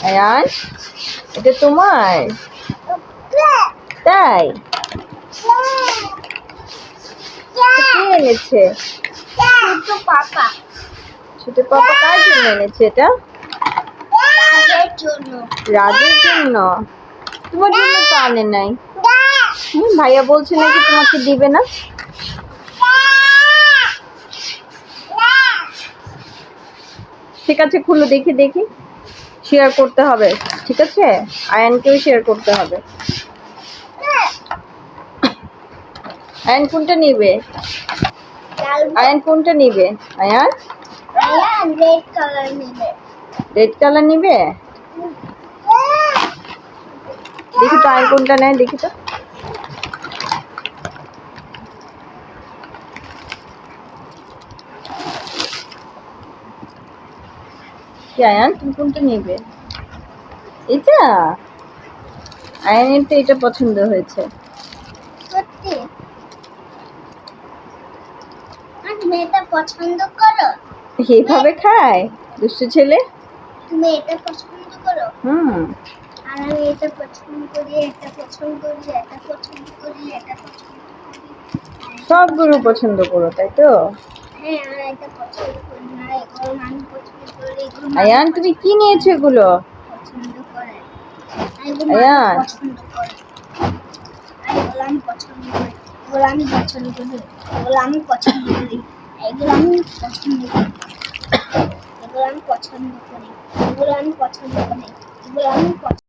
আয়ান এটা তোমার তাই কে এনেছে ছোট পাপা কার জন্য এনেছে এটা রাজের জন্য তোমার জন্য তো আনে নাই ভাইয়া বলছে নাকি তোমাকে দিবে না ঠিক আছে খুলো দেখি দেখি শেয়ার করতে হবে ঠিক আছে? আয়ানকেও শেয়ার করতে হবে। আয়ন কোনটা নিবে? আয়ন কোনটা নিবে? আয়ান? রেড কালার নেবে। রেড কালার নিবে? দেখি তো আয়ন কোনটা নেয় দেখি তো। কি আয়ান? তুমি কোনটা নিবে? এটা আয়ানের তো এটা পছন্দ হয়েছে। সত্যি? তুমি এটা পছন্দ করো। এইভাবে খায়? দুষ্টু ছেলে? তুমি এটা পছন্দ করো? হুম। আর আমি এটা পছন্দ করি এটা পছন্দ করি এটা পছন্দ করি এটা পছন্দ করি। সবগুলো পছন্দ করো তাই তো? আয়ান, তুমি কি নিয়েছো এগুলো? পছন্দ করি এগুলো আমি পছন্দ করি এগুলো আমি পছন্দ করি এগুলো আমি পছন্দ করি এগুলো আমি পছন্দ করি এগুলো আমি পছন্দ